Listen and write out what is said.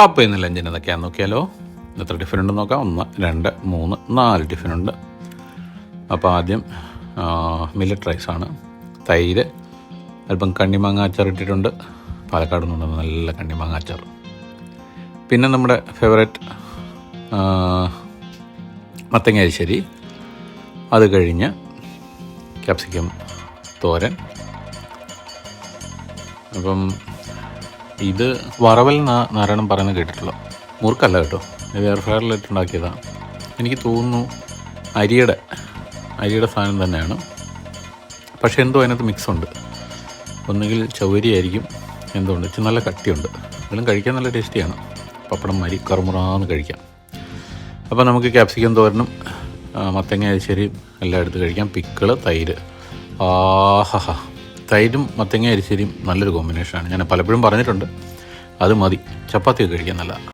അപ്പോൾ ഇന്ന് ലഞ്ചിന് എന്തൊക്കെയാണെന്ന് നോക്കിയാലോ? എത്ര ടിഫിൻ ഉണ്ടെന്ന് നോക്കാം. ഒന്ന് രണ്ട് മൂന്ന് നാല് ടിഫിൻ ഉണ്ട്. അപ്പോൾ ആദ്യം മില്ലറ്റ് റൈസാണ് തൈര് അല്പം കണ്ണിമാങ്ങ അച്ചാർ ഇട്ടിട്ടുണ്ട്. പാലക്കാട് നിന്നുണ്ട് നല്ല കണ്ണിമാങ്ങ അച്ചാർ. പിന്നെ നമ്മുടെ ഫേവറേറ്റ് മത്തങ്ങ അരിശ്ശേരി അത് കഴിഞ്ഞ് ക്യാപ്സിക്കം തോരൻ. അപ്പം ഇത് വറവൽ എന്ന നാരായണം പറയുന്നത് കേട്ടിട്ടുള്ളൂ. മുറുക്കല്ല കേട്ടോ. ഇത് എയർ ഫ്രയറിലിട്ട് ഉണ്ടാക്കിയതാണ് എനിക്ക് തോന്നുന്നു അരിയുടെ അരിയുടെ സാധനം തന്നെയാണ്. പക്ഷേ എന്തോ അതിനകത്ത് മിക്സ് ഉണ്ട്. ഒന്നുകിൽ ചൗരി ആയിരിക്കും എന്തോ ഉണ്ട്. നല്ല കട്ടിയുണ്ട്. എല്ലാം കഴിക്കാൻ നല്ല ടേസ്റ്റിയാണ് പപ്പടം മരി കറുമുറാന്ന് കഴിക്കാം. അപ്പോൾ നമുക്ക് ക്യാപ്സിക്കം തോരനും മത്തങ്ങ അരിശ്ശേരിയും എല്ലാം എടുത്ത് കഴിക്കാം. പിക്കിൾ തൈര്. ആഹാ തൈരും മത്തങ്ങ അരിശ്ശേരിയും നല്ലൊരു കോമ്പിനേഷനാണ് ഞാൻ പലപ്പോഴും പറഞ്ഞിട്ടുണ്ട്. അത് മതി. ചപ്പാത്തിയൊക്കെ കഴിക്കാൻ നല്ലതാണ്